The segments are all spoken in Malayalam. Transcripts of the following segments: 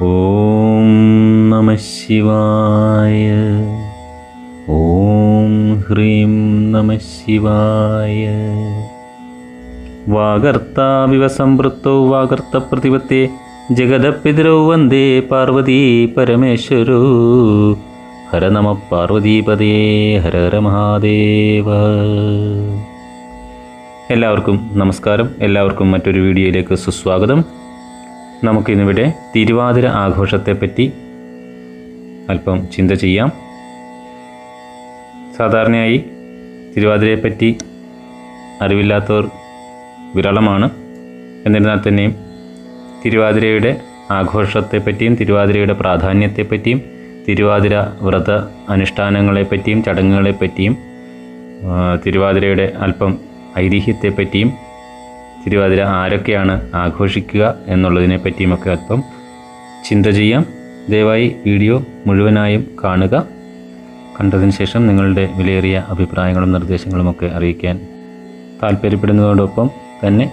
ഓം നമ ശിവായ. ഓം ഹ്രീം നമ ശിവായ. വാഗർത്താവിവ സംവൃത്തോ വാഗർത്ത പ്രതിപത്തെ. ജഗതപിതരോ വന്ദേ പാർവതീ പരമേശ്വരോ. ഹര നമ പാർവതീപതേ ഹര ഹര മഹാദേവ. എല്ലാവർക്കും നമസ്കാരം. എല്ലാവർക്കും മറ്റൊരു വീഡിയോയിലേക്ക് സുസ്വാഗതം. നമുക്കിന്നിവിടെ തിരുവാതിര ആഘോഷത്തെപ്പറ്റി അല്പം ചിന്ത ചെയ്യാം. സാധാരണയായി തിരുവാതിരയെപ്പറ്റി അറിവില്ലാത്തവർ വിരളമാണ്. എന്നിരുന്നാൽ തന്നെയും തിരുവാതിരയുടെ ആഘോഷത്തെപ്പറ്റിയും തിരുവാതിരയുടെ പ്രാധാന്യത്തെപ്പറ്റിയും തിരുവാതിര വ്രത അനുഷ്ഠാനങ്ങളെപ്പറ്റിയും ചടങ്ങുകളെപ്പറ്റിയും തിരുവാതിരയുടെ അല്പം ഐതിഹ്യത്തെപ്പറ്റിയും തിരുവാതിര ആരൊക്കെയാണ് ആഘോഷിക്കുക എന്നുള്ളതിനെ പറ്റിയുമൊക്കെ അല്പം ചിന്ത ചെയ്യാം. ദയവായി വീഡിയോ മുഴുവനായും കാണുക. കണ്ടതിന് ശേഷം നിങ്ങളുടെ വിലയേറിയ അഭിപ്രായങ്ങളും നിർദ്ദേശങ്ങളുമൊക്കെ അറിയിക്കാൻ താല്പര്യപ്പെടുന്നതോടൊപ്പം തന്നെ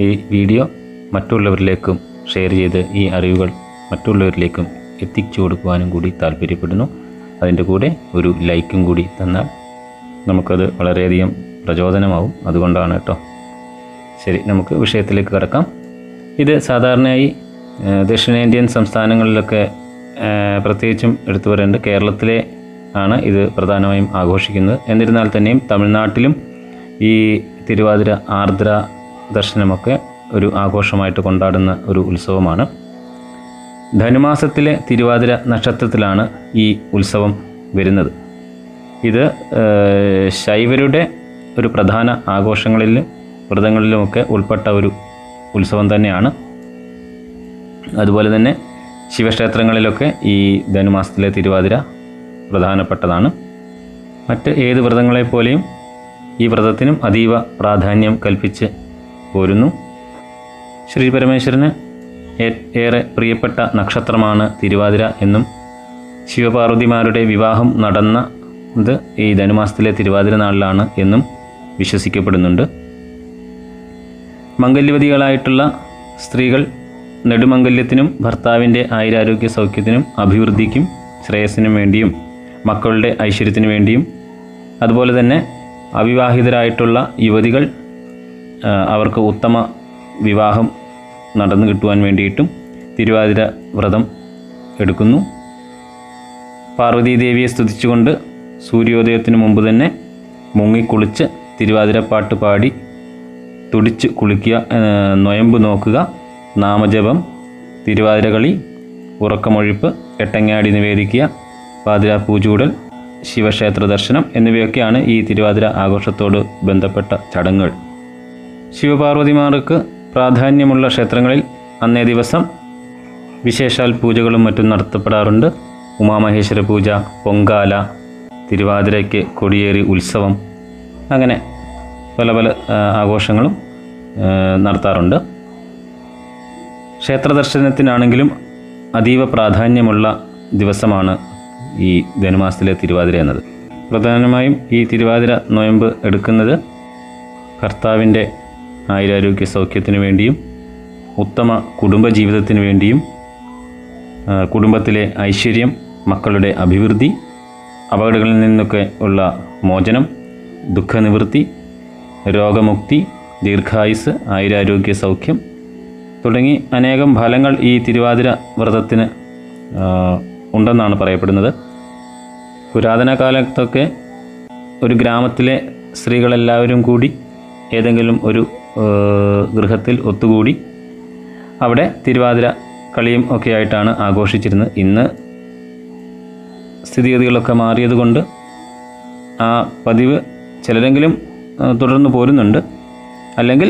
ഈ വീഡിയോ മറ്റുള്ളവരിലേക്കും ഷെയർ ചെയ്ത് ഈ അറിവുകൾ മറ്റുള്ളവരിലേക്കും എത്തിച്ചു കൊടുക്കുവാനും കൂടി താല്പര്യപ്പെടുന്നു. അതിന്റെ കൂടെ ഒരു ലൈക്കും കൂടി തന്നാൽ നമുക്കത് വളരെയധികം പ്രചോദനമാവും. അതുകൊണ്ടാണ് കേട്ടോ. ശരി നമുക്ക് വിഷയത്തിലേക്ക് കിടക്കാം. ഇത് സാധാരണയായി ദക്ഷിണേന്ത്യൻ സംസ്ഥാനങ്ങളിലൊക്കെ പ്രത്യേകിച്ചും എടുത്തു പറയേണ്ടത് കേരളത്തിലെ ആണ് ഇത് പ്രധാനമായും ആഘോഷിക്കുന്നത്. എന്നിരുന്നാൽ തന്നെയും തമിഴ്നാട്ടിലും ഈ തിരുവാതിര ആർദ്ര ദർശനമൊക്കെ ഒരു ആഘോഷമായിട്ട് കൊണ്ടാടുന്ന ഒരു ഉത്സവമാണ്. ധനുമാസത്തിലെ തിരുവാതിര നക്ഷത്രത്തിലാണ് ഈ ഉത്സവം വരുന്നത്. ഇത് ശൈവരുടെ ഒരു പ്രധാന ആഘോഷങ്ങളിലും വ്രതങ്ങളിലുമൊക്കെ ഉൾപ്പെട്ട ഒരു ഉത്സവം തന്നെയാണ്. അതുപോലെ തന്നെ ശിവക്ഷേത്രങ്ങളിലൊക്കെ ഈ ധനുമാസത്തിലെ തിരുവാതിര പ്രധാനപ്പെട്ടതാണ്. മറ്റ് ഏത് വ്രതങ്ങളെപ്പോലെയും ഈ വ്രതത്തിനും അതീവ പ്രാധാന്യം കൽപ്പിച്ച് പോരുന്നു. ശ്രീ പരമേശ്വരന് ഏറെ പ്രിയപ്പെട്ട നക്ഷത്രമാണ് തിരുവാതിര എന്നും ശിവപാർവതിമാരുടെ വിവാഹം നടന്നത് ഈ ധനുമാസത്തിലെ തിരുവാതിര നാളിലാണ് എന്നും വിശ്വസിക്കപ്പെടുന്നുണ്ട്. മംഗല്യവതികളായിട്ടുള്ള സ്ത്രീകൾ നെടുമംഗല്യത്തിനും ഭർത്താവിന്റെ ആയുരാരോഗ്യ സൗഖ്യത്തിനും അഭിവൃദ്ധിക്കും ശ്രേയസ്സിനും വേണ്ടിയും മക്കളുടെ ഐശ്വര്യത്തിനു വേണ്ടിയും അതുപോലെ തന്നെ അവിവാഹിതരായിട്ടുള്ള യുവതികൾ അവർക്ക് ഉത്തമ വിവാഹം നടന്നു കിട്ടുവാൻ വേണ്ടിയിട്ടും തിരുവാതിര വ്രതം എടുക്കുന്നു. പാർവതീദേവിയെ സ്തുതിച്ചുകൊണ്ട് സൂര്യോദയത്തിന് മുമ്പ് തന്നെ മുങ്ങിക്കുളിച്ച് തിരുവാതിരപ്പാട്ട് പാടി തുടിച്ച് കുളിക്കുക നൊയമ്പ് നോക്കുക നാമജപം തിരുവാതിരകളി ഉറക്കമൊഴിപ്പ് എട്ടങ്ങാടി നിവേദിക്കുക പാതിര പൂജൂടൽ ശിവക്ഷേത്ര ദർശനം എന്നിവയൊക്കെയാണ് ഈ തിരുവാതിര ആഘോഷത്തോട് ബന്ധപ്പെട്ട ചടങ്ങുകൾ. ശിവപാർവതിമാർക്ക് പ്രാധാന്യമുള്ള ക്ഷേത്രങ്ങളിൽ അന്നേ ദിവസം വിശേഷാൽ പൂജകളും മറ്റും നടത്തപ്പെടാറുണ്ട്. ഉമാമഹേശ്വര പൂജ പൊങ്കാല തിരുവാതിരയ്ക്ക് കൊടിയേറി ഉത്സവം അങ്ങനെ പല പല ആഘോഷങ്ങളും നടത്താറുണ്ട്. ക്ഷേത്ര ദർശനത്തിനാണെങ്കിലും അതീവ പ്രാധാന്യമുള്ള ദിവസമാണ് ഈ ധനുമാസത്തിലെ തിരുവാതിര എന്നത്. പ്രധാനമായും ഈ തിരുവാതിര നോയമ്പ് എടുക്കുന്നത് ഭർത്താവിന്റെ ആയുരാരോഗ്യ സൗഖ്യത്തിന് വേണ്ടിയും ഉത്തമ കുടുംബജീവിതത്തിന് വേണ്ടിയും കുടുംബത്തിലെ ഐശ്വര്യം മക്കളുടെ അഭിവൃദ്ധി അപകടങ്ങളിൽ നിന്നൊക്കെ ഉള്ള മോചനം ദുഃഖനിവൃത്തി രോഗമുക്തി ദീർഘായുസ് ആയുരാരോഗ്യ സൗഖ്യം തുടങ്ങി അനേകം ഫലങ്ങൾ ഈ തിരുവാതിര വ്രതത്തിന് ഉണ്ടെന്നാണ് പറയപ്പെടുന്നത്. പുരാതന കാലത്തൊക്കെ ഒരു ഗ്രാമത്തിലെ സ്ത്രീകളെല്ലാവരും കൂടി ഏതെങ്കിലും ഒരു ഗൃഹത്തിൽ ഒത്തുകൂടി അവിടെ തിരുവാതിര കളിയും ഒക്കെ ആയിട്ടാണ് ആഘോഷിച്ചിരുന്നത്. ഇന്ന് സ്ഥിതിഗതികളൊക്കെ മാറിയതുകൊണ്ട് ആ പതിവ് ചിലരെങ്കിലും തുടർന്ന് പോരുന്നുണ്ട്. അല്ലെങ്കിൽ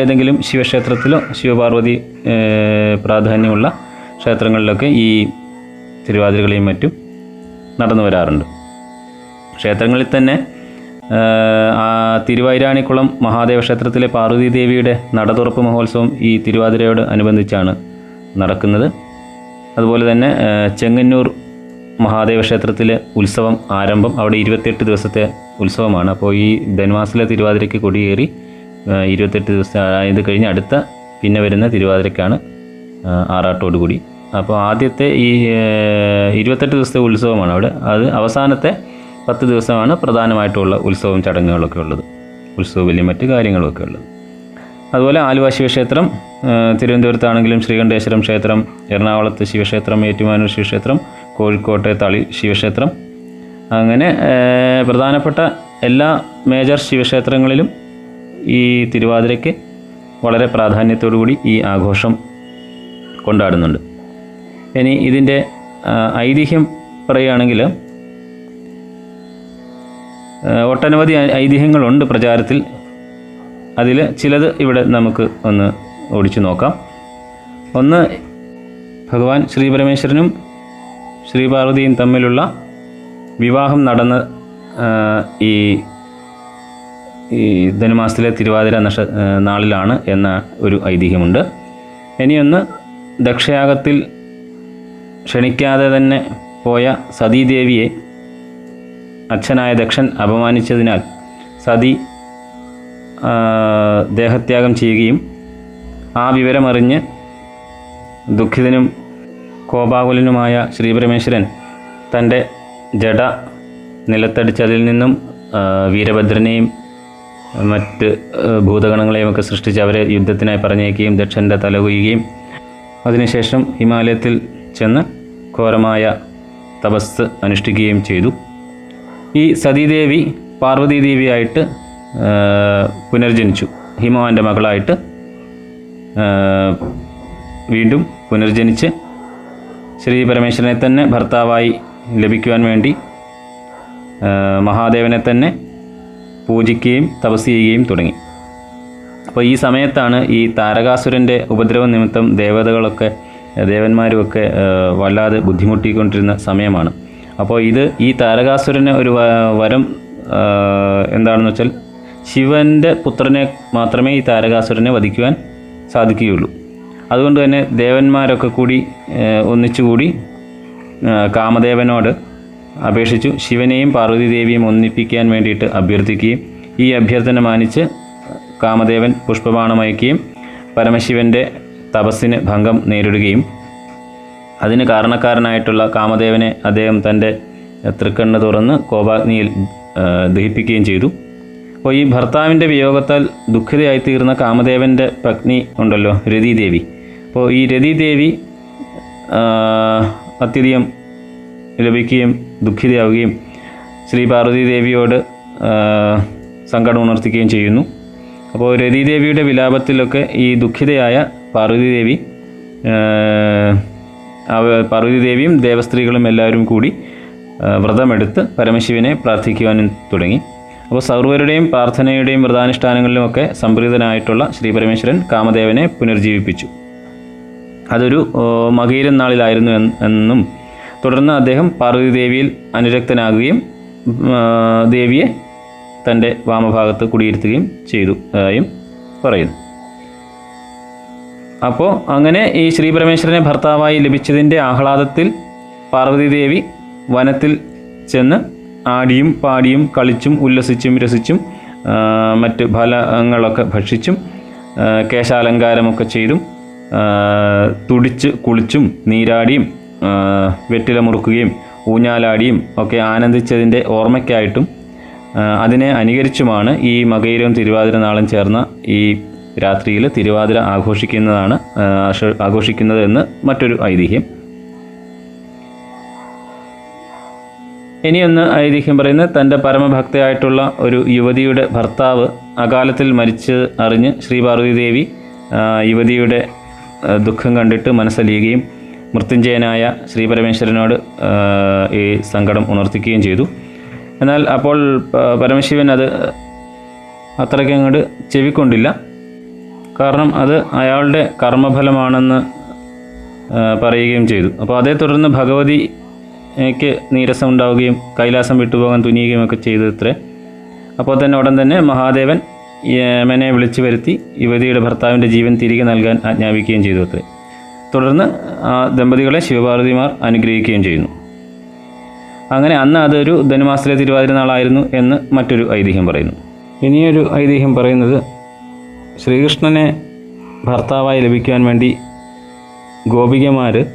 ഏതെങ്കിലും ശിവക്ഷേത്രത്തിലോ ശിവപാർവതി പ്രാധാന്യമുള്ള ക്ഷേത്രങ്ങളിലൊക്കെ ഈ തിരുവാതിരകളെയും മറ്റും നടന്നു വരാറുണ്ട്. ക്ഷേത്രങ്ങളിൽ തന്നെ തിരുവൈരാണിക്കുളം മഹാദേവ ക്ഷേത്രത്തിലെ പാർവതി ദേവിയുടെ നടതുറപ്പ് മഹോത്സവം ഈ തിരുവാതിരയോട് അനുബന്ധിച്ചാണ് നടക്കുന്നത്. അതുപോലെ തന്നെ ചെങ്ങന്നൂർ മഹാദേവ ക്ഷേത്രത്തിലെ ഉത്സവം ആരംഭം അവിടെ ഇരുപത്തെട്ട് ദിവസത്തെ ഉത്സവമാണ്. അപ്പോൾ ഈ ധനുവാസിലെ തിരുവാതിരയ്ക്ക് കൊടിയേറി ഇരുപത്തെട്ട് ദിവസം ആയത് കഴിഞ്ഞ് അടുത്ത പിന്നെ വരുന്ന തിരുവാതിരയ്ക്കാണ് ആറാട്ടോട് കൂടി അപ്പോൾ ആദ്യത്തെ ഈ ഇരുപത്തെട്ട് ദിവസത്തെ ഉത്സവമാണ് അവിടെ. അത് അവസാനത്തെ പത്ത് ദിവസമാണ് പ്രധാനമായിട്ടുള്ള ഉത്സവം ചടങ്ങുകളൊക്കെ ഉള്ളത്. ഉത്സവ വലിയ മറ്റ് കാര്യങ്ങളൊക്കെ ഉള്ളത്. അതുപോലെ ആലുവ ശിവക്ഷേത്രം തിരുവനന്തപുരത്താണെങ്കിലും ശ്രീകണ്ഠേശ്വരം ക്ഷേത്രം എറണാകുളത്ത് ശിവക്ഷേത്രം ഏറ്റുമാനൂർ ശിവക്ഷേത്രം കോഴിക്കോട്ടെ തളി ശിവക്ഷേത്രം. അങ്ങനെ പ്രധാനപ്പെട്ട എല്ലാ മേജർ ശിവക്ഷേത്രങ്ങളിലും ഈ തിരുവാതിരയ്ക്ക് വളരെ പ്രാധാന്യത്തോടു കൂടി ഈ ആഘോഷം കൊണ്ടാടുന്നുണ്ട്. ഇനി ഇതിന്റെ ഐതിഹ്യം പറയുകയാണെങ്കിൽ ഒട്ടനവധി ഐതിഹ്യങ്ങളുണ്ട് പ്രചാരത്തിൽ. അതിൽ ചിലത് ഇവിടെ നമുക്ക് ഒന്ന് ഓടിച്ചു നോക്കാം. ഒന്ന് ഭഗവാൻ ശ്രീ പരമേശ്വരനും ശ്രീ പാർവതിയും തമ്മിലുള്ള വിവാഹം നടന്ന ഈ ഈ ധനുമാസത്തിലെ തിരുവാതിര നക്ഷ നാളിലാണ് എന്ന ഒരു ഐതിഹ്യമുണ്ട്. ഇനിയൊന്ന് ദക്ഷയാഗത്തിൽ ക്ഷണിക്കാതെ തന്നെ പോയ സതീദേവിയെ അച്ഛനായ ദക്ഷൻ അപമാനിച്ചതിനാൽ സതി ദേഹത്യാഗം ചെയ്യുകയും ആ വിവരമറിഞ്ഞ് ദുഃഖിതനും കോപാകുലനുമായ ശ്രീപരമേശ്വരൻ തന്റെ ജട നിലത്തടിച്ചതിൽ നിന്നും വീരഭദ്രനെയും മറ്റ് ഭൂതഗണങ്ങളെയും ഒക്കെ സൃഷ്ടിച്ച് അവരെ യുദ്ധത്തിനായി പറഞ്ഞേക്കുകയും ദക്ഷന്റെ തല കൊയ്യുകയും. അതിനുശേഷം ഹിമാലയത്തിൽ ചെന്ന് ഘോരമായ തപസ് അനുഷ്ഠിക്കുകയും ചെയ്തു. ഈ സതീദേവി പാർവതീദേവിയായിട്ട് പുനർജനിച്ചു. ഹിമവാന്റെ മകളായിട്ട് വീണ്ടും പുനർജനിച്ച് ശ്രീ പരമേശ്വരനെ തന്നെ ഭർത്താവായി ലഭിക്കുവാൻ വേണ്ടി മഹാദേവനെ തന്നെ പൂജിക്കുകയും തപസ് ചെയ്യുകയും തുടങ്ങി. അപ്പോൾ ഈ സമയത്താണ് ഈ താരകാസുരന്റെ ഉപദ്രവം നിമിത്തം ദേവതകളൊക്കെ ദേവന്മാരുമൊക്കെ വല്ലാതെ ബുദ്ധിമുട്ടിക്കൊണ്ടിരുന്ന സമയമാണ്. അപ്പോൾ ഇത് ഈ താരകാസുരന് ഒരു വരം എന്താണെന്ന് വെച്ചാൽ ശിവന്റെ പുത്രനെ മാത്രമേ ഈ താരകാസുരനെ വധിക്കുവാൻ സാധിക്കുകയുള്ളൂ. അതുകൊണ്ട് തന്നെ ദേവന്മാരൊക്കെ കൂടി ഒന്നിച്ചുകൂടി കാമദേവനോട് അപേക്ഷിച്ചു. ശിവനെയും പാർവതി ദേവിയും ഒന്നിപ്പിക്കാൻ വേണ്ടിയിട്ട് അഭ്യർത്ഥിക്കുകയും ഈ അഭ്യർത്ഥന മാനിച്ച് കാമദേവൻ പുഷ്പബാണമയക്കുകയും പരമശിവന്റെ തപസ്സിന് ഭംഗം നേരിടുകയും. അതിന് കാരണക്കാരനായിട്ടുള്ള കാമദേവനെ അദ്ദേഹം തന്റെ തൃക്കണ്ണ് തുറന്ന് കോപാഗ്നിയിൽ ദഹിപ്പിക്കുകയും ചെയ്തു. അപ്പോൾ ഈ ഭർത്താവിന്റെ വിയോഗത്താൽ ദുഃഖിതയായിത്തീർന്ന കാമദേവന്റെ പത്നി ഉണ്ടല്ലോ രതിദേവി. അപ്പോൾ ഈ രതിദേവി അത്യധികം ലഭിക്കുകയും ദുഃഖിതയാവുകയും ശ്രീ പാർവതി ദേവിയോട് സങ്കടം ഉണർത്തിക്കുകയും ചെയ്യുന്നു. അപ്പോൾ രതിദേവിയുടെ വിലാപത്തിലൊക്കെ ഈ ദുഃഖിതയായ പാർവതി ദേവി പാർവതി ദേവിയും ദേവസ്ത്രീകളും എല്ലാവരും കൂടി വ്രതമെടുത്ത് പരമശിവനെ പ്രാർത്ഥിക്കുവാനും തുടങ്ങി. അപ്പോൾ സർവരുടെയും പ്രാർത്ഥനയുടെയും വ്രതാനുഷ്ഠാനങ്ങളിലുമൊക്കെ സംപ്രീതനായിട്ടുള്ള ശ്രീ പരമേശ്വരൻ കാമദേവനെ പുനർജീവിപ്പിച്ചു. അതൊരു ഓ, നാളിലായിരുന്നു എന്നും. തുടർന്ന് അദ്ദേഹം പാർവതി അനുരക്തനാകുകയും ദേവിയെ തന്റെ വാമഭാഗത്ത് കുടിയിരുത്തുകയും ചെയ്തു ആയും പറയുന്നു. അപ്പോൾ അങ്ങനെ ഈ ശ്രീ പരമേശ്വരനെ ഭർത്താവായി ലഭിച്ചതിന്റെ ആഹ്ലാദത്തിൽ പാർവതി ദേവി വനത്തിൽ ചെന്ന് ആടിയും പാടിയും കളിച്ചും ഉല്ലസിച്ചും രസിച്ചും മറ്റ് ഫലങ്ങളൊക്കെ ഭക്ഷിച്ചും കേശാലങ്കാരമൊക്കെ ചെയ്തും തുടിച്ച് കുളിച്ചും നീരാടിയും വെറ്റില മുറുക്കുകയും ഊഞ്ഞാലാടിയും ഒക്കെ ആനന്ദിച്ചതിന്റെ ഓർമ്മയ്ക്കായിട്ടും അതിനെ അനുകരിച്ചുമാണ് ഈ മകയിലും തിരുവാതിര നാളും ചേർന്ന ഈ രാത്രിയിൽ തിരുവാതിര ആഘോഷിക്കുന്നതാണ് ആഘോഷിക്കുന്നത് എന്ന് മറ്റൊരു ഐതിഹ്യം. ഇനിയൊന്ന് ഐതിഹ്യം പറയുന്നത് തന്റെ പരമഭക്തയായിട്ടുള്ള ഒരു യുവതിയുടെ ഭർത്താവ് അകാലത്തിൽ മരിച്ച് അറിഞ്ഞ് ശ്രീ പാർവതി ദേവി യുവതിയുടെ ദുഃഖം കണ്ടിട്ട് മനസ്സലിയുകയും മൃത്യുഞ്ജയനായ ശ്രീ പരമേശ്വരനോട് ഈ സങ്കടം ഉണർത്തിക്കുകയും ചെയ്തു. എന്നാൽ അപ്പോൾ പരമശിവൻ അത് അത്രയ്ക്ക് അങ്ങോട്ട് ചെവിക്കൊണ്ടില്ല. കാരണം അത് അയാളുടെ കർമ്മഫലമാണെന്ന് പറയുകയും ചെയ്തു. അപ്പോൾ അതേ തുടർന്ന് ഭഗവതിക്ക് നീരസം ഉണ്ടാവുകയും കൈലാസം വിട്ടുപോകാൻ തുനിയുകയും ഒക്കെ ചെയ്തു ഇത്രേ അപ്പോൾ തന്നെ ഉടൻ തന്നെ മഹാദേവൻ യമനെ വിളിച്ചു വരുത്തി യുവതിയുടെ ഭർത്താവിന്റെ ജീവൻ തിരികെ നൽകാൻ ആജ്ഞാപിക്കുകയും ചെയ്തു അത്രേ. തുടർന്ന് ആ ദമ്പതികളെ ശിവപാർവതിമാർ അനുഗ്രഹിക്കുകയും ചെയ്യുന്നു. അങ്ങനെ അന്ന് അതൊരു ധനുമാസത്തിലെ തിരുവാതിര നാളായിരുന്നു എന്ന് മറ്റൊരു ഐതിഹ്യം പറയുന്നു. ഇനിയൊരു ഐതിഹ്യം പറയുന്നത് ശ്രീകൃഷ്ണനെ ഭർത്താവായി ലഭിക്കാൻ വേണ്ടി ഗോപികമാർ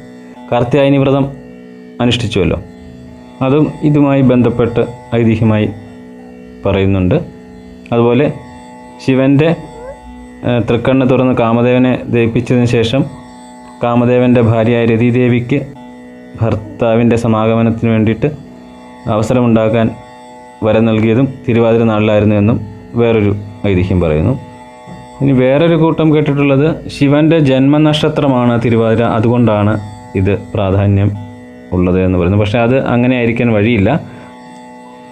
കാർത്യായനി വ്രതം അനുഷ്ഠിച്ചുവല്ലോ. അതും ഇതുമായി ബന്ധപ്പെട്ട് ഐതിഹ്യമായി പറയുന്നുണ്ട്. അതുപോലെ ശിവന്റെ തൃക്കണ്ണ് തുറന്ന് കാമദേവനെ ദയിപ്പിച്ചതിന് ശേഷം കാമദേവന്റെ ഭാര്യയായ രതിദേവിക്ക് ഭർത്താവിന്റെ സമാഗമനത്തിന് വേണ്ടിയിട്ട് അവസരമുണ്ടാക്കാൻ വരം നൽകിയതും തിരുവാതിര നാളിലായിരുന്നു എന്നും വേറൊരു ഐതിഹ്യം പറയുന്നു. ഇനി വേറൊരു കൂട്ടം കേട്ടിട്ടുള്ളത് ശിവന്റെ ജന്മനക്ഷത്രമാണ് തിരുവാതിര. അതുകൊണ്ടാണ് ഇത് പ്രാധാന്യം ഉള്ളത് എന്ന് പറയുന്നു. പക്ഷേ അത് അങ്ങനെ ആയിരിക്കാൻ വഴിയില്ല.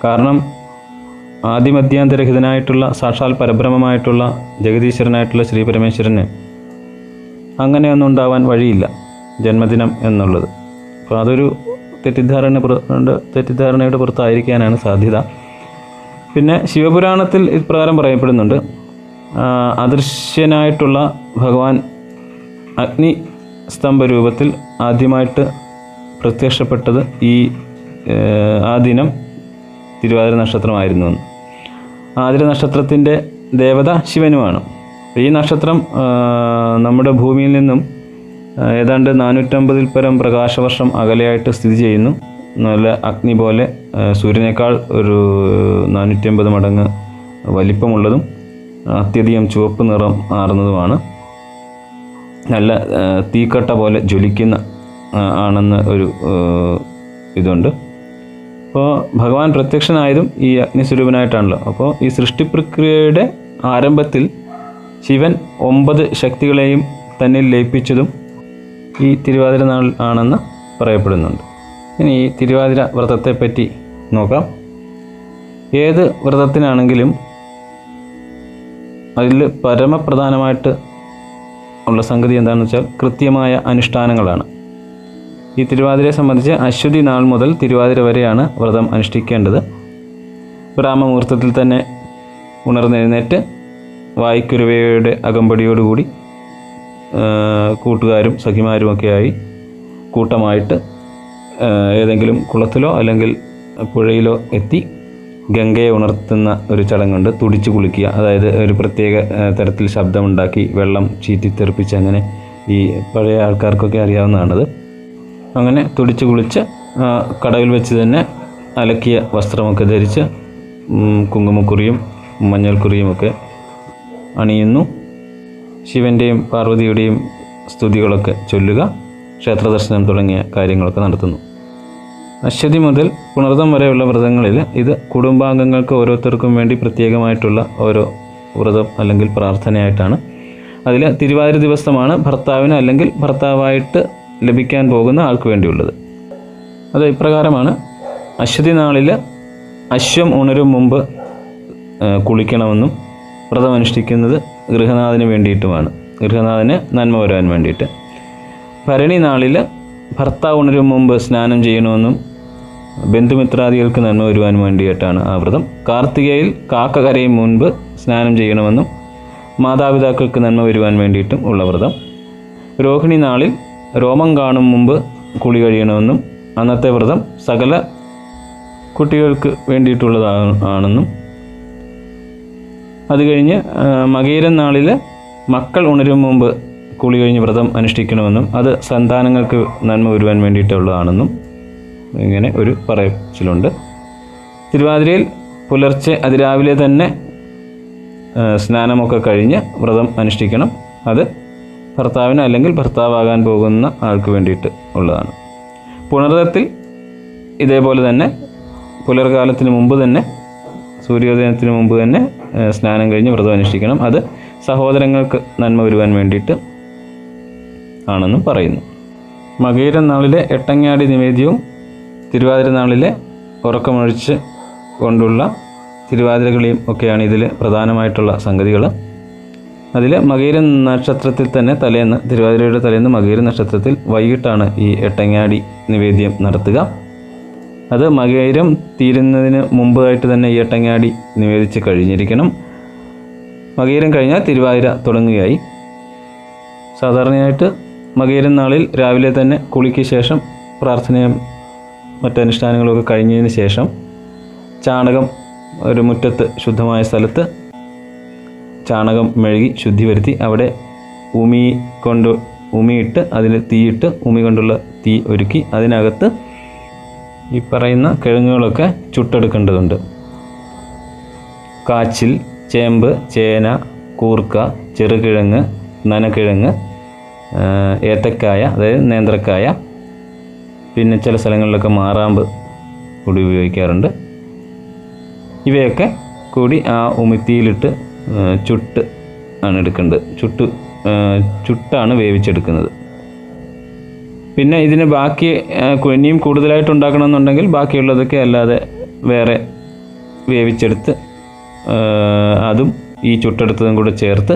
കാരണം ആദിമധ്യാന്തരഹിതനായിട്ടുള്ള സാക്ഷാൽ പരബ്രഹ്മമായിട്ടുള്ള ജഗദീശ്വരനായിട്ടുള്ള ശ്രീ പരമേശ്വരന് അങ്ങനെയൊന്നും ഉണ്ടാവാൻ വഴിയില്ല ജന്മദിനം എന്നുള്ളത് അപ്പോൾ അതൊരു തെറ്റിദ്ധാരണ. തെറ്റിദ്ധാരണയുടെ പുറത്തായിരിക്കാനാണ് സാധ്യത പിന്നെ ശിവപുരാണത്തിൽ ഇപ്രകാരം പറയപ്പെടുന്നുണ്ട് അദൃശ്യനായിട്ടുള്ള ഭഗവാൻ അഗ്നി സ്തംഭ രൂപത്തിൽ ആദ്യമായിട്ട് പ്രത്യക്ഷപ്പെട്ടത് ഈ ആ ദിനം തിരുവാതിര നക്ഷത്രമായിരുന്നു എന്ന് ആതിര നക്ഷത്രത്തിന്റെ ദേവത ശിവനുമാണ്. ഈ നക്ഷത്രം നമ്മുടെ ഭൂമിയിൽ നിന്നും ഏതാണ്ട് നാനൂറ്റമ്പതിൽ പരം പ്രകാശവർഷം അകലെയായിട്ട് സ്ഥിതി ചെയ്യുന്നു. നല്ല അഗ്നി പോലെ സൂര്യനേക്കാൾ ഒരു നാനൂറ്റമ്പത് മടങ്ങ് വലിപ്പമുള്ളതും അത്യധികം ചുവപ്പ് നിറം ആർന്നതുമാണ്. നല്ല തീക്കട്ട പോലെ ജ്വലിക്കുന്ന ആണെന്ന് ഒരു ഇതുണ്ട്. അപ്പോൾ ഭഗവാൻ പ്രത്യക്ഷനായതും ഈ അഗ്നിസ്വരൂപനായിട്ടാണല്ലോ. അപ്പോൾ ഈ സൃഷ്ടി പ്രക്രിയയുടെ ആരംഭത്തിൽ ശിവൻ ഒമ്പത് ശക്തികളെയും തന്നിൽ ലയിപ്പിച്ചതും ഈ തിരുവാതിര നാൾ ആണെന്ന് പറയപ്പെടുന്നുണ്ട്. ഇനി ഈ തിരുവാതിര വ്രതത്തെപ്പറ്റി നോക്കാം. ഏത് വ്രതത്തിനാണെങ്കിലും അതിൽ പരമപ്രധാനമായിട്ട് ഉള്ള സംഗതി എന്താണെന്ന് വെച്ചാൽ കൃത്യമായ അനുഷ്ഠാനങ്ങളാണ്. ഈ തിരുവാതിരയെ സംബന്ധിച്ച് അശ്വതി നാൾ മുതൽ തിരുവാതിര വരെയാണ് വ്രതം അനുഷ്ഠിക്കേണ്ടത്. ബ്രാഹ്മമുഹൂർത്തത്തിൽ തന്നെ ഉണർന്നെഴുന്നേറ്റ് വായിക്കുരുവയുടെ അകമ്പടിയോടുകൂടി കൂട്ടുകാരും സഖിമാരുമൊക്കെയായി കൂട്ടമായിട്ട് ഏതെങ്കിലും കുളത്തിലോ അല്ലെങ്കിൽ പുഴയിലോ എത്തി ഗംഗയെ ഉണർത്തുന്ന ഒരു ചടങ്ങുണ്ട്. തുടിച്ചു കുളിക്കുക അതായത് ഒരു പ്രത്യേക തരത്തിൽ ശബ്ദമുണ്ടാക്കി വെള്ളം ചീറ്റിത്തെറിപ്പിച്ച് അങ്ങനെ ഈ പഴയ ആൾക്കാർക്കൊക്കെ അറിയാവുന്നതാണത്. അങ്ങനെ തുടിച്ച് കുളിച്ച് കടവിൽ വെച്ച് തന്നെ അലക്കിയ വസ്ത്രമൊക്കെ ധരിച്ച് കുങ്കുമക്കുറിയും മഞ്ഞൾക്കുറിയുമൊക്കെ അണിയുന്നു. ശിവന്റെയും പാർവതിയുടെയും സ്തുതികളൊക്കെ ചൊല്ലുക ക്ഷേത്രദർശനം തുടങ്ങിയ കാര്യങ്ങളൊക്കെ നടത്തുന്നു. അശ്വതി മുതൽ പുണർതം വരെയുള്ള വ്രതങ്ങളിൽ ഇത് കുടുംബാംഗങ്ങൾക്ക് ഓരോരുത്തർക്കും വേണ്ടി പ്രത്യേകമായിട്ടുള്ള ഓരോ വ്രതം അല്ലെങ്കിൽ പ്രാർത്ഥനയായിട്ടാണ്. അതിൽ തിരുവാതിര ദിവസമാണ് ഭർത്താവിന് അല്ലെങ്കിൽ ഭർത്താവായിട്ട് ലഭിക്കാൻ പോകുന്ന ആൾക്ക് വേണ്ടിയുള്ളത്. അത് ഇപ്രകാരമാണ്. അശ്വതി നാളിൽ അശ്വം ഉണരും മുമ്പ് കുളിക്കണമെന്നും വ്രതം അനുഷ്ഠിക്കുന്നത് ഗൃഹനാഥന് വേണ്ടിയിട്ടുമാണ്. ഗൃഹനാഥന് നന്മ വരാൻ വേണ്ടിയിട്ട്. ഭരണി നാളിൽ ഭർത്താവ് ഉണരും മുമ്പ് സ്നാനം ചെയ്യണമെന്നും ബന്ധുമിത്രാദികൾക്ക് നന്മ വരുവാൻ വേണ്ടിയിട്ടാണ് ആ വ്രതം. കാർത്തികയിൽ കാക്ക കരയും മുൻപ് സ്നാനം ചെയ്യണമെന്നും മാതാപിതാക്കൾക്ക് നന്മ വരുവാൻ വേണ്ടിയിട്ടും ഉള്ള വ്രതം. രോഹിണി നാളിൽ രോമം കാണും മുമ്പ് കുളി കഴിയണമെന്നും അന്നത്തെ വ്രതം സകല കുട്ടികൾക്ക് വേണ്ടിയിട്ടുള്ളതാണെന്നും അത് കഴിഞ്ഞ് മകീരൻ നാളിൽ മക്കൾ ഉണരും മുമ്പ് കുളി കഴിഞ്ഞ് വ്രതം അനുഷ്ഠിക്കണമെന്നും അത് സന്താനങ്ങൾക്ക് നന്മ വരുവാൻ വേണ്ടിയിട്ടുള്ളതാണെന്നും ഇങ്ങനെ ഒരു പറയച്ചിലുണ്ട്. തിരുവാതിരയിൽ പുലർച്ചെ അതിരാവിലെ തന്നെ സ്നാനമൊക്കെ കഴിഞ്ഞ് വ്രതം അനുഷ്ഠിക്കണം. അത് ഭർത്താവിന് അല്ലെങ്കിൽ ഭർത്താവാകാൻ പോകുന്ന ആൾക്ക് വേണ്ടിയിട്ട് ഉള്ളതാണ്. പുണർദത്തിൽ ഇതേപോലെ തന്നെ പുലർകാലത്തിന് മുമ്പ് തന്നെ സൂര്യോദയത്തിന് മുമ്പ് തന്നെ സ്നാനം കഴിഞ്ഞ് വ്രതം അനുഷ്ഠിക്കണം. അത് സഹോദരങ്ങൾക്ക് നന്മ വരുവാൻ വേണ്ടിയിട്ട് ആണെന്നും പറയുന്നു. മകയിരം നാളിലെ എട്ടങ്ങാടി നിവേദ്യവും തിരുവാതിര നാളിലെ ഉറക്കമൊഴിച്ച് കൊണ്ടുള്ള തിരുവാതിരകളിയും ഒക്കെയാണ് ഇതിൽ പ്രധാനമായിട്ടുള്ള സംഗതികൾ അതിൽ മകയിര നക്ഷത്രത്തിൽ തന്നെ തലേന്ന് തിരുവാതിരയുടെ തലേന്ന് മകയിര നക്ഷത്രത്തിൽ വൈകിട്ടാണ് ഈ എട്ടങ്ങാടി നിവേദ്യം നടത്തുക. അത് മകയിരം തീരുന്നതിന് മുമ്പായിട്ട് തന്നെ ഈ എട്ടങ്ങാടി നിവേദിച്ച് കഴിഞ്ഞിരിക്കണം. മകയിരം കഴിഞ്ഞാൽ തിരുവാതിര തുടങ്ങുകയായി. സാധാരണയായിട്ട് മകയിരം നാളിൽ രാവിലെ തന്നെ കുളിക്ക് ശേഷം പ്രാർത്ഥനയും മറ്റനുഷ്ഠാനങ്ങളൊക്കെ കഴിഞ്ഞതിന് ശേഷം ചാണകം ഒരു മുറ്റത്ത് ശുദ്ധമായ സ്ഥലത്ത് ചാണകം മെഴുകി ശുദ്ധി വരുത്തി അവിടെ ഉമി കൊണ്ട് ഉമിയിട്ട് അതിൽ തീയിട്ട് ഉമി കൊണ്ടുള്ള തീ ഒരുക്കി അതിനകത്ത് ഈ പറയുന്ന കിഴങ്ങുകളൊക്കെ ചുട്ടെടുക്കേണ്ടതുണ്ട്. കാച്ചിൽ ചേമ്പ് ചേന കൂർക്ക ചെറുകിഴങ്ങ് നനക്കിഴങ്ങ് ഏത്തക്കായ അതായത് നേന്ത്രക്കായ പിന്നെ ചില സ്ഥലങ്ങളിലൊക്കെ മാറാമ്പ് കൂടി ഉപയോഗിക്കാറുണ്ട്. ഇവയൊക്കെ കൂടി ആ ഉമിത്തിയിലിട്ട് ചുട്ട് ആണ് എടുക്കേണ്ടത്. ചുട്ട് ചുട്ടാണ് വേവിച്ചെടുക്കുന്നത്. പിന്നെ ഇതിന് ബാക്കി ഇനിയും കൂടുതലായിട്ട് ഉണ്ടാക്കണമെന്നുണ്ടെങ്കിൽ ബാക്കിയുള്ളതൊക്കെ അല്ലാതെ വേറെ വേവിച്ചെടുത്ത് അതും ഈ ചുട്ടെടുത്തതും കൂടെ ചേർത്ത്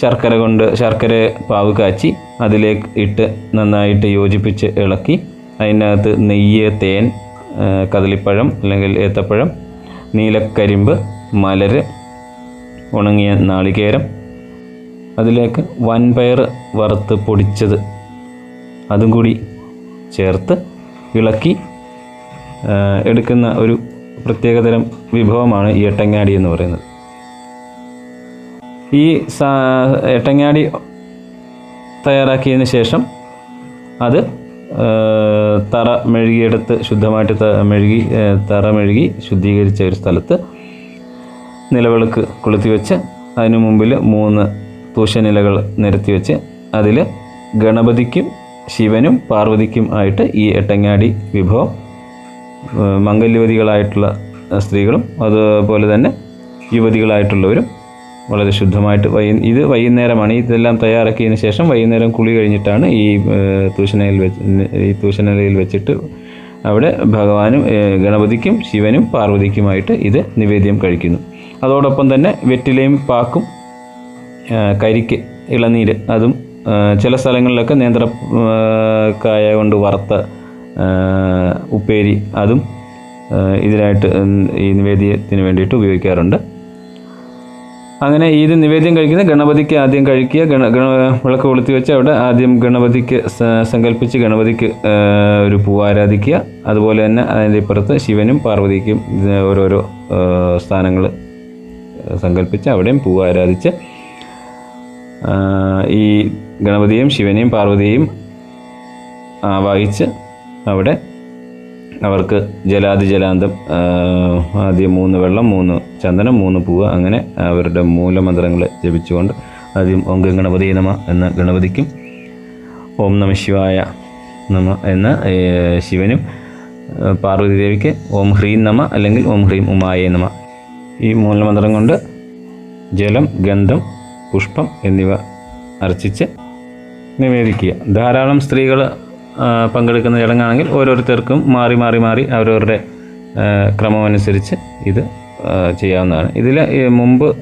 ശർക്കര കൊണ്ട് ശർക്കര പാവ് കാച്ചി അതിലേക്ക് ഇട്ട് നന്നായിട്ട് യോജിപ്പിച്ച് ഇളക്കി അതിനകത്ത് നെയ്യ് തേൻ കദളിപ്പഴം അല്ലെങ്കിൽ ഏത്തപ്പഴം നീലക്കരിമ്പ് മലര് ഉണങ്ങിയ നാളികേരം. അതിലേക്ക് വൻപയർ വറുത്ത് പൊടിച്ചത്. അതും കൂടി ചേർത്ത് ഇളക്കി എടുക്കുന്ന ഒരു പ്രത്യേകതരം വിഭവമാണ് ഈ എട്ടങ്ങാടി എന്ന് പറയുന്നത്. ഈ എട്ടങ്ങാടി തയ്യാറാക്കിയതിന് ശേഷം അത് തറ മെഴുകിയെടുത്ത് ശുദ്ധമായിട്ട് മെഴുകി തറ മെഴുകി ശുദ്ധീകരിച്ച ഒരു സ്ഥലത്ത് നിലവിളക്ക് കൊളുത്തി വെച്ച് അതിനു മുമ്പിൽ മൂന്ന് തൂശനിലകൾ നിരത്തി വെച്ച് അതിൽ ഗണപതിക്കും ശിവനും പാർവതിക്കും ആയിട്ട് ഈ എട്ടങ്ങാടി വിഭവം മംഗല്യവതികളായിട്ടുള്ള സ്ത്രീകളും അതുപോലെ തന്നെ യുവതികളായിട്ടുള്ളവരും വളരെ ശുദ്ധമായിട്ട് വൈ ഇത് വൈകുന്നേരമാണ്. ഇതെല്ലാം തയ്യാറാക്കിയതിന് ശേഷം വൈകുന്നേരം കുളി കഴിഞ്ഞിട്ടാണ് ഈ തൂശനയിൽ വെച്ച് ഈ തൂശനിലയിൽ വെച്ചിട്ട് അവിടെ ഭഗവാനും ഗണപതിക്കും ശിവനും പാർവതിക്കുമായിട്ട് ഇത് നിവേദ്യം കഴിക്കുന്നു. അതോടൊപ്പം തന്നെ വെറ്റിലയും പാക്കും കരിക്ക് ഇളനീര് അതും ചില സ്ഥലങ്ങളിലൊക്കെ നേന്ത്ര ആ, കായ കൊണ്ട് വറുത്ത ഉപ്പേരി അതും ഇതിനായിട്ട് ഈ നിവേദ്യത്തിന് വേണ്ടിയിട്ട് ഉപയോഗിക്കാറുണ്ട്. അങ്ങനെ ഇത് നിവേദ്യം കഴിക്കുന്ന ഗണപതിക്ക് ആദ്യം കഴിക്കുക ഗണ ഗണ വിളക്ക് കൊളുത്തി വെച്ച് അവിടെ ആദ്യം ഗണപതിക്ക് സങ്കല്പിച്ച് ഗണപതിക്ക് ഒരു പൂവ് ആരാധിക്കുക. അതുപോലെ തന്നെ അതിന്റെ ഇപ്പുറത്ത് ശിവനും പാർവതിക്കും ഓരോരോ സ്ഥാനങ്ങൾ സങ്കല്പിച്ച് അവിടെയും പൂവ് ആരാധിച്ച് ഈ ഗണപതിയും ശിവനെയും പാർവതിയെയും ആവാഹിച്ച് അവിടെ അവർക്ക് ജലാതി ജലാന്തം ആദ്യം മൂന്ന് വെള്ളം മൂന്ന് ചന്ദനം മൂന്ന് പൂവ് അങ്ങനെ അവരുടെ മൂലമന്ത്രങ്ങൾ ജപിച്ചുകൊണ്ട് ആദ്യം ഓം ഗണപതി നമ എന്ന ഗണപതിക്കും ഓം നമ ശിവായ നമ എന്ന ശിവനും പാർവതി ദേവിക്ക് ഓം ഹ്രീം നമ അല്ലെങ്കിൽ ഓം ഹ്രീം ഉമായ നമ ഈ മൂലമന്ത്രം കൊണ്ട് ജലം ഗന്ധം പുഷ്പം എന്നിവ അർച്ചിച്ച് നിവേദിക്കുക. ധാരാളം സ്ത്രീകൾ പങ്കെടുക്കുന്ന ചടങ്ങാണെങ്കിൽ ഓരോരുത്തർക്കും മാറി മാറി മാറി അവരവരുടെ ക്രമമനുസരിച്ച് ഇത് ചെയ്യാവുന്നതാണ്. ഇതിൽ മുമ്പ്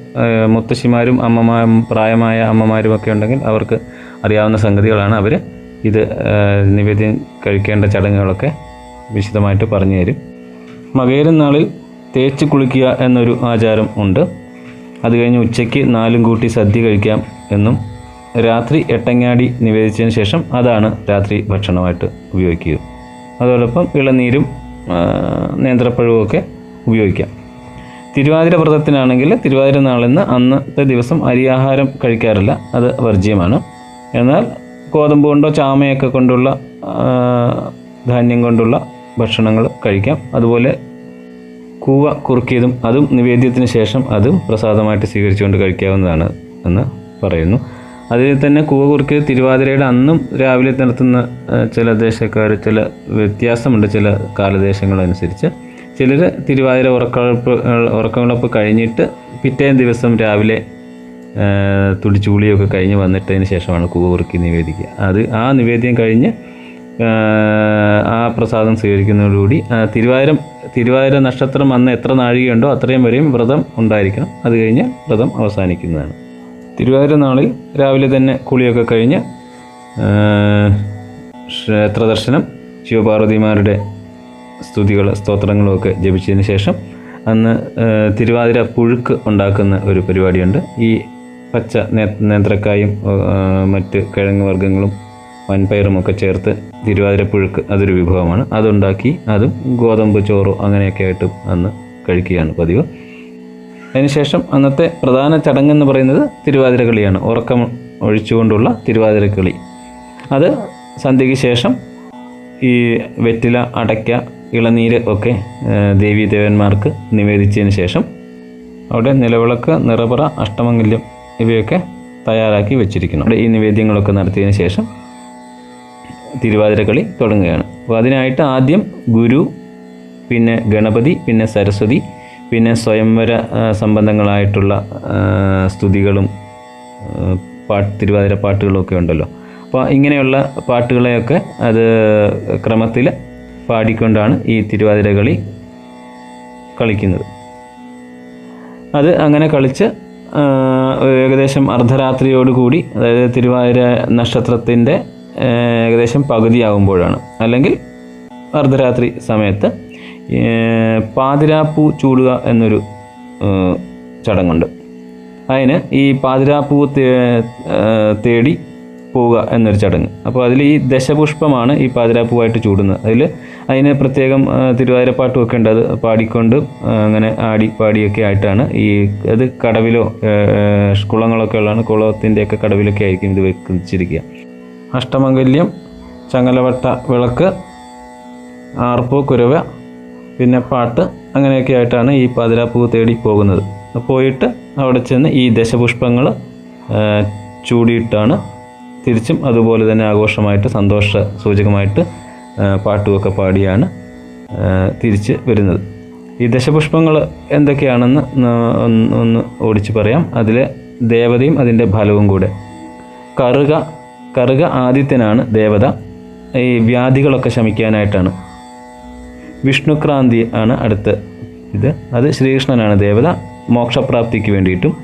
മുത്തശ്ശിമാരും അമ്മമാ പ്രായമായ അമ്മമാരും ഒക്കെ ഉണ്ടെങ്കിൽ അവർക്ക് അറിയാവുന്ന സംഗതികളാണ് അവർ ഇത് നിവേദ്യം കഴിക്കേണ്ട ചടങ്ങുകളൊക്കെ വിശദമായിട്ട് പറഞ്ഞു തരും. മകേരം നാളിൽ തേച്ച് കുളിക്കുക എന്നൊരു ആചാരം ഉണ്ട്. അത് കഴിഞ്ഞ് ഉച്ചയ്ക്ക് നാലും കൂട്ടി സദ്യ കഴിക്കാം എന്നും രാത്രി എട്ടങ്ങാടി നിവേദിച്ചതിന് ശേഷം അതാണ് രാത്രി ഭക്ഷണമായിട്ട് ഉപയോഗിക്കുക. അതോടൊപ്പം ഇളനീരും നേന്ത്രപ്പഴവുമൊക്കെ ഉപയോഗിക്കാം. തിരുവാതിര വ്രതത്തിനാണെങ്കിൽ തിരുവാതിര നാളെന്ന് അന്നത്തെ ദിവസം അരിയാഹാരം കഴിക്കാറില്ല. അത് വർജ്യമാണ് എന്നാൽ ഗോതമ്പ് കൊണ്ടോ ചാമയൊക്കെ കൊണ്ടുള്ള ധാന്യം കൊണ്ടുള്ള ഭക്ഷണങ്ങൾ കഴിക്കാം. അതുപോലെ കൂവ കുറുക്കിയതും അതും നിവേദ്യത്തിന് ശേഷം അതും പ്രസാദമായിട്ട് സ്വീകരിച്ചുകൊണ്ട് കഴിക്കാവുന്നതാണ് എന്ന് പറയുന്നു. അതിൽ തന്നെ കൂവ കുറുക്കിയത് തിരുവാതിരയുടെ അന്നും രാവിലെ നടത്തുന്ന ചില ദേശക്കാർ ചില വ്യത്യാസമുണ്ട് ചില കാലദേശങ്ങളനുസരിച്ച്. ചിലർ തിരുവാതിര ഉറക്കളപ്പ് ഉറക്കമുളപ്പ് കഴിഞ്ഞിട്ട് പിറ്റേ ദിവസം രാവിലെ ആ, തുടിച്ചുകുളിയൊക്കെ കഴിഞ്ഞ് വന്നിട്ടതിന് ശേഷമാണ് കൂവ കുറുക്കി നിവേദിക്കുക. അത് ആ നിവേദ്യം കഴിഞ്ഞ് ആ, പ്രസാദം സ്വീകരിക്കുന്നതോടുകൂടി തിരുവാതിരം തിരുവാതിര നക്ഷത്രം അന്ന് എത്ര നാഴികയുണ്ടോ അത്രയും വരെയും വ്രതം ഉണ്ടായിരിക്കണം. അത് കഴിഞ്ഞ് വ്രതം അവസാനിക്കുന്നതാണ്. തിരുവാതിര നാളിൽ രാവിലെ തന്നെ കുളിയൊക്കെ കഴിഞ്ഞ് ആ, ക്ഷേത്ര ദർശനം ശിവപാർവതിമാരുടെ സ്തുതികൾ സ്തോത്രങ്ങളുമൊക്കെ ജപിച്ചതിന് ശേഷം അന്ന് തിരുവാതിര പുഴുക്ക് ഉണ്ടാക്കുന്ന ഒരു പരിപാടിയുണ്ട്. ഈ പച്ച നേന്ത്രക്കായും മറ്റ് കിഴങ്ങ് വർഗങ്ങളും വൻപയറും ഒക്കെ ചേർത്ത് തിരുവാതിരപ്പുഴുക്ക് അതൊരു വിഭവമാണ്. അതുണ്ടാക്കി അതും ഗോതമ്പ് ചോറോ അങ്ങനെയൊക്കെ ആയിട്ട് അന്ന് കഴിക്കുകയാണ് പതിവ്. അതിനുശേഷം അന്നത്തെ പ്രധാന ചടങ്ങെന്ന് പറയുന്നത് തിരുവാതിര കളിയാണ്. ഉറക്കം ഒഴിച്ചുകൊണ്ടുള്ള തിരുവാതിര കളി. അത് സന്ധ്യയ്ക്ക് ശേഷം ഈ വെറ്റില അടയ്ക്ക ഇളനീര് ഒക്കെ ദേവീദേവന്മാർക്ക് നിവേദിച്ചതിന് ശേഷം അവിടെ നിലവിളക്ക് നിറപറ അഷ്ടമംഗല്യം ഇവയൊക്കെ തയ്യാറാക്കി വെച്ചിരിക്കുന്നു. അവിടെ ഈ നിവേദ്യങ്ങളൊക്കെ നടത്തിയതിന് ശേഷം തിരുവാതിരക്കളി തുടങ്ങുകയാണ്. അപ്പോൾ അതിനായിട്ട് ആദ്യം ഗുരു പിന്നെ ഗണപതി പിന്നെ സരസ്വതി പിന്നെ സ്വയംവര സംബന്ധങ്ങളായിട്ടുള്ള സ്തുതികളും പാട്ട് തിരുവാതിര പാട്ടുകളൊക്കെ ഉണ്ടല്ലോ. അപ്പോൾ ഇങ്ങനെയുള്ള പാട്ടുകളെയൊക്കെ അത് ക്രമത്തിൽ പാടിക്കൊണ്ടാണ് ഈ തിരുവാതിര കളി കളിക്കുന്നത്. അത് അങ്ങനെ കളിച്ച് ഏകദേശം അർദ്ധരാത്രിയോടുകൂടി അതായത് തിരുവാതിര നക്ഷത്രത്തിന്റെ ഏകദേശം പകുതിയാകുമ്പോഴാണ് അല്ലെങ്കിൽ അർദ്ധരാത്രി സമയത്ത് പാതിരാപ്പൂ ചൂടുക എന്നൊരു ചടങ്ങുണ്ട്. അതിന് ഈ പാതിരാപ്പൂ തേടി പോവുക എന്നൊരു ചടങ്ങ്. അപ്പോൾ അതിൽ ഈ ദശപുഷ്പമാണ് ഈ പാതിരാപ്പൂവായിട്ട് ചൂടുന്നത്. അതിൽ അതിന് പ്രത്യേകം തിരുവാതിരപ്പാട്ടും ഒക്കെ ഉണ്ട്. അത് പാടിക്കൊണ്ട് അങ്ങനെ ആടി പാടിയൊക്കെ ആയിട്ടാണ് ഈ അത് കടവിലോ കുളങ്ങളൊക്കെ ഉള്ളതാണ്. കുളത്തിന്റെയൊക്കെ കടവിലൊക്കെ ആയിരിക്കും ഇത് വെച്ചിരിക്കുക. അഷ്ടമംഗല്യം ചങ്ങലവട്ട വിളക്ക് ആർപ്പോ കുരവ പിന്നെ പാട്ട് അങ്ങനെയൊക്കെ ആയിട്ടാണ് ഈ പാതിരാപ്പൂ തേടി പോകുന്നത്. പോയിട്ട് അവിടെ ചെന്ന് ഈ ദശപുഷ്പങ്ങൾ ചൂടിയിട്ടാണ് തിരിച്ചും അതുപോലെ തന്നെ ആഘോഷമായിട്ട് സന്തോഷ സൂചകമായിട്ട് പാട്ടുമൊക്കെ പാടിയാണ് തിരിച്ച് വരുന്നത്. ഈ ദശപുഷ്പങ്ങൾ എന്തൊക്കെയാണെന്ന് ഒന്ന് ഓടിച്ച് പറയാം. അതിലെ ദേവതയും അതിന്റെ ഫലവും കൂടെ. കറുക കറുക ആദിത്യനാണ് ദേവത. ഈ വ്യാധികളൊക്കെ ശമിക്കാനായിട്ടാണ്. വിഷ്ണുക്രാന്തി ആണ് അടുത്ത് ഇത്. അത് ശ്രീകൃഷ്ണനാണ് ദേവത. മോക്ഷപ്രാപ്തിക്ക് വേണ്ടിയിട്ടും.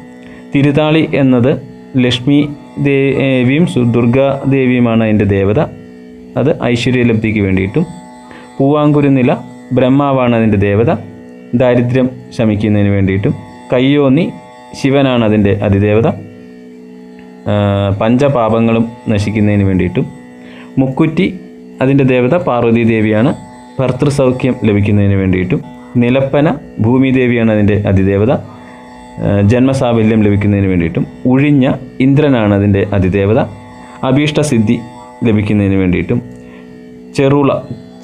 തിരുതാളി എന്നത് ലക്ഷ്മി ദേവിയും ദുർഗാദേവിയുമാണ് അതിന്റെ ദേവത. അത് ഐശ്വര്യലബ്ധിക്ക് വേണ്ടിയിട്ടും. പൂവാങ്കുരുനില ബ്രഹ്മാവാണ് അതിന്റെ ദേവത. ദാരിദ്ര്യം ശമിക്കുന്നതിന് വേണ്ടിയിട്ടും. കയ്യോന്നി ശിവനാണ് അതിന്റെ അതിദേവത. പഞ്ചപാപങ്ങളും നശിക്കുന്നതിന് വേണ്ടിയിട്ടും മുക്കുറ്റി അതിന്റെ ദേവത പാർവതി ദേവിയാണ് ഭർത്തൃസൗഖ്യം ലഭിക്കുന്നതിന് വേണ്ടിയിട്ടും നിലപ്പന ഭൂമി ദേവിയാണ് അതിന്റെ അതിദേവത ജന്മസാഫല്യം ലഭിക്കുന്നതിന് വേണ്ടിയിട്ടും ഉഴിഞ്ഞ ഇന്ദ്രനാണ് അതിന്റെ അതിദേവത അഭീഷ്ടസിദ്ധി ലഭിക്കുന്നതിന് വേണ്ടിയിട്ടും ചെറുള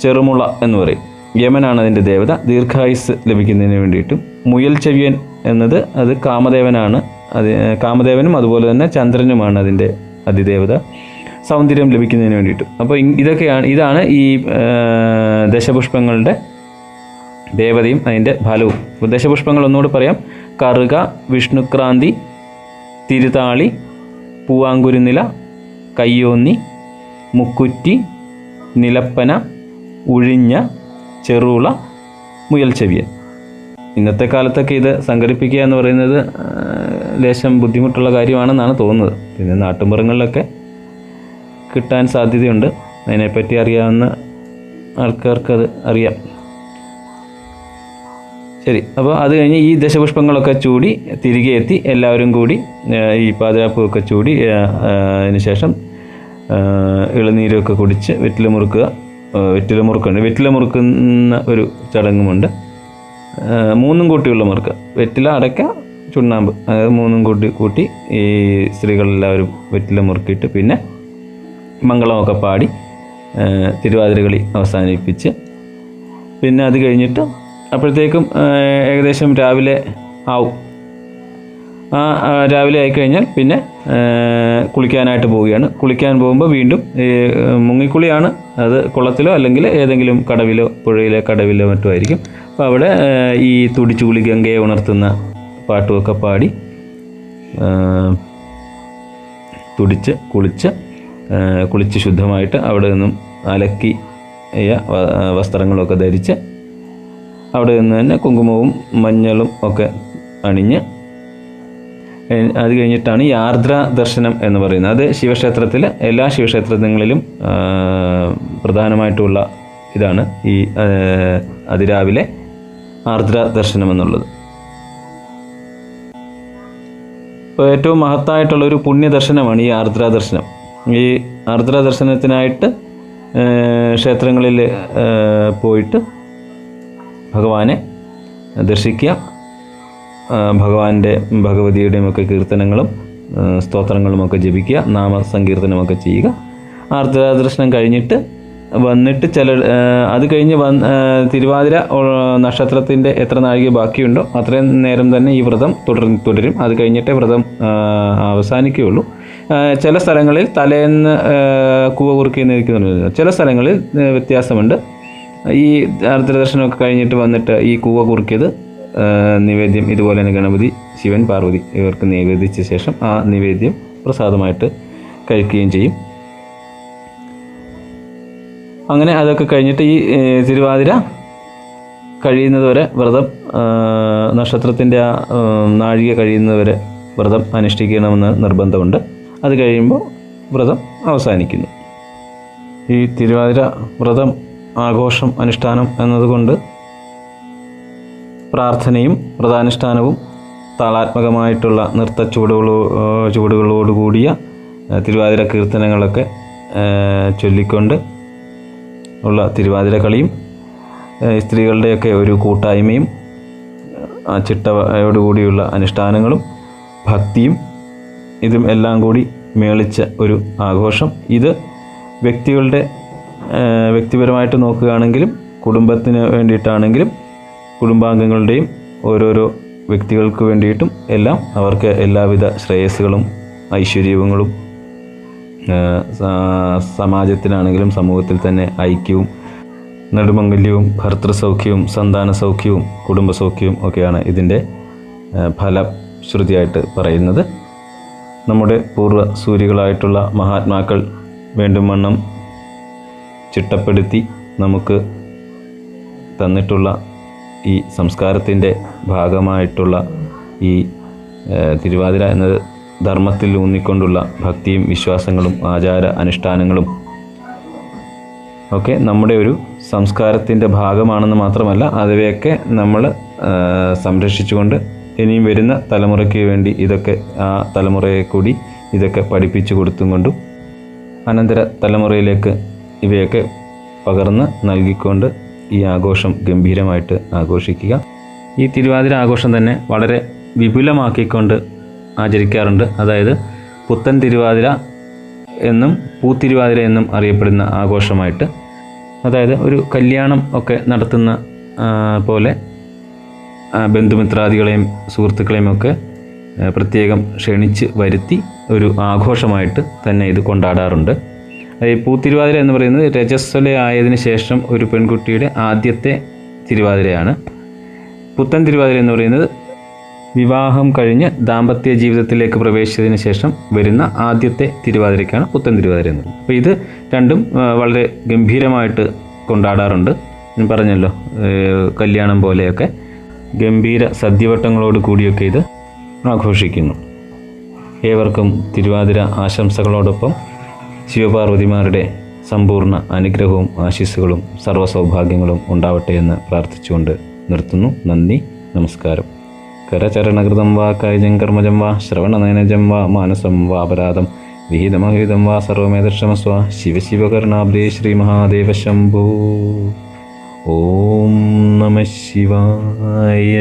ചെറുമുള എന്ന് പറയും. യമനാണ് അതിന്റെ ദേവത ദീർഘായുസ് ലഭിക്കുന്നതിന് വേണ്ടിയിട്ടും മുയൽ ചെവിയൻ എന്നത് അത് കാമദേവനാണ് അത് കാമദേവനും അതുപോലെ തന്നെ ചന്ദ്രനുമാണ് അതിന്റെ അതിദേവത സൗന്ദര്യം ലഭിക്കുന്നതിന് വേണ്ടിയിട്ട്. അപ്പോൾ ഇതൊക്കെയാണ് ഇതാണ് ഈ ദശപുഷ്പങ്ങളുടെ ദേവതയും അതിന്റെ ഫലവും. ദശപുഷ്പങ്ങൾ ഒന്നുകൂടി പറയാം. കറുക വിഷ്ണുക്രാന്തി തിരുതാളി പൂവാങ്കുരുനില കയ്യോന്നി മുക്കുറ്റി നിലപ്പന ഉഴിഞ്ഞ ചെറുള മുയൽ ചെവിയൻ ഇന്നത്തെ കാലത്തൊക്കെ ഇത് സംഘടിപ്പിക്കുക എന്ന് പറയുന്നത് ലേശം ബുദ്ധിമുട്ടുള്ള കാര്യമാണെന്നാണ് തോന്നുന്നത്. പിന്നെ നാട്ടുമ്പുറങ്ങളിലൊക്കെ കിട്ടാൻ സാധ്യതയുണ്ട്. അതിനെപ്പറ്റി അറിയാവുന്ന ആൾക്കാർക്കത് അറിയാം. ശരി അപ്പോൾ അത് കഴിഞ്ഞ് ഈ ദശപുഷ്പങ്ങളൊക്കെ ചൂടി തിരികെ എത്തി. എല്ലാവരും കൂടി ഈ പാതിരാപ്പൂവൊക്കെ ചൂടി അതിനുശേഷം ഇളനീരൊക്കെ കുടിച്ച് വെറ്റില മുറുക്കുക. വെറ്റില മുറുക്കുണ്ട്. വെറ്റില മുറുക്കുന്ന ഒരു ചടങ്ങുമുണ്ട്. മൂന്നും കൂട്ടിയുള്ള മുറുക്കുക വെറ്റില അടയ്ക്ക ചുണ്ണാമ്പ് അതായത് മൂന്നും കൂട്ടി കൂട്ടി ഈ സ്ത്രീകളെല്ലാവരും വെറ്റില മുറുക്കിയിട്ട് പിന്നെ മംഗളമൊക്കെ പാടി തിരുവാതിരകളി അവസാനിപ്പിച്ച് പിന്നെ അത് കഴിഞ്ഞിട്ട് അപ്പോഴത്തേക്കും ഏകദേശം രാവിലെ ആവും. ആ രാവിലെ ആയിക്കഴിഞ്ഞാൽ പിന്നെ കുളിക്കാനായിട്ട് പോവുകയാണ്. കുളിക്കാൻ പോകുമ്പോൾ വീണ്ടും ഈ മുങ്ങിക്കുളിയാണ്. അത് കുളത്തിലോ അല്ലെങ്കിൽ ഏതെങ്കിലും കടവിലോ പുഴയിലെ കടവിലോ മറ്റോ ആയിരിക്കും. അപ്പോൾ അവിടെ ഈ തുടിച്ചുകുളി ഗംഗയെ ഉണർത്തുന്ന പാട്ടുമൊക്കെ പാടി തുടിച്ച് കുളിച്ച് കുളിച്ച് ശുദ്ധമായിട്ട് അവിടെ നിന്നും അലക്കി വസ്ത്രങ്ങളൊക്കെ ധരിച്ച് അവിടെ നിന്ന് തന്നെ കുങ്കുമവും മഞ്ഞളും ഒക്കെ അണിഞ്ഞ് അത് കഴിഞ്ഞിട്ടാണ് യാർദ്ര ദർശനം എന്ന് പറയുന്നത്. അത് ശിവക്ഷേത്രത്തിൽ എല്ലാ ശിവക്ഷേത്രങ്ങളിലും പ്രധാനമായിട്ടുള്ള ഇതാണ് ഈ അതിരാവിലെ ആർദ്ര ദർശനം എന്നുള്ളത്. ഏറ്റവും മഹത്തായിട്ടുള്ള ഒരു പുണ്യ ദർശനമാണ് ഈ ആർദ്ര ദർശനം ഈ ആർദ്ര ദർശനത്തിനായിട്ട് ക്ഷേത്രങ്ങളിൽ പോയിട്ട് ഭഗവാനെ ദർശിക്കുക. ഭഗവാന്റെ ഭഗവതിയുടെയും ഒക്കെ കീർത്തനങ്ങളും സ്തോത്രങ്ങളുമൊക്കെ ജപിക്കുക നാമസങ്കീർത്തനമൊക്കെ ചെയ്യുക. ആർദ്രദർശനം കഴിഞ്ഞിട്ട് വന്നിട്ട് ചില അത് കഴിഞ്ഞ് വന്ന് തിരുവാതിര നക്ഷത്രത്തിന്റെ എത്ര നാഴിക ബാക്കിയുണ്ടോ അത്രയും നേരം തന്നെ ഈ വ്രതം തുടർ തുടരും. അത് കഴിഞ്ഞിട്ടേ വ്രതം അവസാനിക്കുകയുള്ളൂ. ചില സ്ഥലങ്ങളിൽ തലേന്ന് കൂവ കുറുക്കിയെന്നിരിക്കുന്നു ചില സ്ഥലങ്ങളിൽ വ്യത്യാസമുണ്ട്. ഈ ആർദ്രദർശനമൊക്കെ കഴിഞ്ഞിട്ട് വന്നിട്ട് ഈ കൂവ കുറുക്കിയത് നിവേദ്യം ഇതുപോലെ തന്നെ ഗണപതി ശിവൻ പാർവതി ഇവർക്ക് നിവേദിച്ച ശേഷം ആ നിവേദ്യം പ്രസാദമായിട്ട് കഴിക്കുകയും ചെയ്യും. അങ്ങനെ അതൊക്കെ കഴിഞ്ഞിട്ട് ഈ തിരുവാതിര കഴിയുന്നതുവരെ വ്രതം നക്ഷത്രത്തിന്റെ ആ, നാഴിക കഴിയുന്നതുവരെ വ്രതം അനുഷ്ഠിക്കണമെന്ന് നിർബന്ധമുണ്ട്. അത് കഴിയുമ്പോൾ വ്രതം അവസാനിക്കുന്നു. ഈ തിരുവാതിര വ്രതം ആഘോഷം അനുഷ്ഠാനം എന്നതുകൊണ്ട് പ്രാർത്ഥനയും വ്രതാനുഷ്ഠാനവും താളാത്മകമായിട്ടുള്ള നൃത്ത ചുവടുകളോ ചുവടുകളോടുകൂടിയ തിരുവാതിര കീർത്തനങ്ങളൊക്കെ ചൊല്ലിക്കൊണ്ട് ഉള്ള തിരുവാതിരക്കളിയും സ്ത്രീകളുടെയൊക്കെ ഒരു കൂട്ടായ്മയും ആ ചിട്ടയോടുകൂടിയുള്ള അനുഷ്ഠാനങ്ങളും ഭക്തിയും ഇതും എല്ലാം കൂടി മേളിച്ച ഒരു ആഘോഷം. ഇത് വ്യക്തികളുടെ വ്യക്തിപരമായിട്ട് നോക്കുകയാണെങ്കിലും കുടുംബത്തിന് വേണ്ടിയിട്ടാണെങ്കിലും കുടുംബാംഗങ്ങളുടെയും ഓരോരോ വ്യക്തികൾക്ക് വേണ്ടിയിട്ടും എല്ലാം അവർക്ക് എല്ലാവിധ ശ്രേയസ്സുകളും ഐശ്വര്യങ്ങളും സമാജത്തിനാണെങ്കിലും സമൂഹത്തിൽ തന്നെ ഐക്യവും നെടുമംഗല്യവും ഭർത്തൃസൗഖ്യവും സന്താന സൗഖ്യവും കുടുംബസൗഖ്യവും ഒക്കെയാണ് ഇതിന്റെ ഫലശ്രുതിയായിട്ട് പറയുന്നത്. നമ്മുടെ പൂർവ സൂര്യകളായിട്ടുള്ള മഹാത്മാക്കൾ വേണ്ടും വണ്ണം ചിട്ടപ്പെടുത്തി നമുക്ക് തന്നിട്ടുള്ള ഈ സംസ്കാരത്തിന്റെ ഭാഗമായിട്ടുള്ള ഈ തിരുവാതിര എന്നത് ധർമ്മത്തിൽ ഊന്നിക്കൊണ്ടുള്ള ഭക്തിയും വിശ്വാസങ്ങളും ആചാര അനുഷ്ഠാനങ്ങളും. ഒക്കെ നമ്മുടെ ഒരു സംസ്കാരത്തിന്റെ ഭാഗമാണെന്ന് മാത്രമല്ല അവയൊക്കെ നമ്മൾ സംരക്ഷിച്ചുകൊണ്ട് ഇനിയും വരുന്ന തലമുറയ്ക്ക് വേണ്ടി ഇതൊക്കെ ആ തലമുറയെ കൂടി ഇതൊക്കെ പഠിപ്പിച്ചു കൊടുത്തും കൊണ്ടും അനന്തര തലമുറയിലേക്ക് ഇവയൊക്കെ പകർന്ന് നൽകിക്കൊണ്ട് ഈ ആഘോഷം ഗംഭീരമായിട്ട് ആഘോഷിക്കുക. ഈ തിരുവാതിര ആഘോഷം തന്നെ വളരെ വിപുലമാക്കിക്കൊണ്ട് ആചരിക്കാറുണ്ട്. അതായത് പുത്തൻ തിരുവാതിര എന്നും പൂത്തിരുവാതിര എന്നും അറിയപ്പെടുന്ന ആഘോഷമായിട്ട്. അതായത് ഒരു കല്യാണം ഒക്കെ നടത്തുന്ന പോലെ ബന്ധുമിത്രാദികളെയും സുഹൃത്തുക്കളെയും ഒക്കെ പ്രത്യേകം ക്ഷണിച്ച് വരുത്തി ഒരു ആഘോഷമായിട്ട് തന്നെ ഇത് കൊണ്ടാടാറുണ്ട്. ഈ പൂത്തിരുവാതിര എന്ന് പറയുന്നത് രജസ്വല ആയതിന് ശേഷം ഒരു പെൺകുട്ടിയുടെ ആദ്യത്തെ തിരുവാതിരയാണ്. പുത്തൻ തിരുവാതിര എന്ന് പറയുന്നത് വിവാഹം കഴിഞ്ഞ് ദാമ്പത്യ ജീവിതത്തിലേക്ക് പ്രവേശിച്ചതിന് ശേഷം വരുന്ന ആദ്യത്തെ തിരുവാതിരയ്ക്കാണ് പുത്തൻ തിരുവാതിര എന്ന് പറയുന്നത്. അപ്പോൾ ഇത് രണ്ടും വളരെ ഗംഭീരമായിട്ട് കൊണ്ടാടാറുണ്ട്. ഞാൻ പറഞ്ഞല്ലോ കല്യാണം പോലെയൊക്കെ ഗംഭീര സദ്യവട്ടങ്ങളോട് കൂടിയൊക്കെ ഇത് ആഘോഷിക്കുന്നു. ഏവർക്കും തിരുവാതിര ആശംസകളോടൊപ്പം ശിവപാർവതിമാരുടെ സമ്പൂർണ അനുഗ്രഹവും ആശീസ്സുകളും സർവസൗഭാഗ്യങ്ങളും ഉണ്ടാവട്ടെ എന്ന് പ്രാർത്ഥിച്ചുകൊണ്ട് നിർത്തുന്നു. നന്ദി നമസ്കാരം. കരചരണകൃതം വാ കായജം കർമ്മജം വാ ശ്രവണനയനജം വാ മാനസം വാ അപരാധം വിഹിതമഹിതം വാ സർവമേദർശമസ്വ ശിവശിവകർണാബ്ദേ ശ്രീ മഹാദേവ ശംഭോ ഓം നമ ശിവായ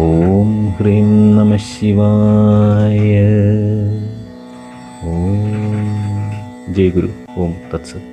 ഓം ഹ്രീം നമ ശിവായ ഓം ജയ് ഗുരു ഓം തത്സത്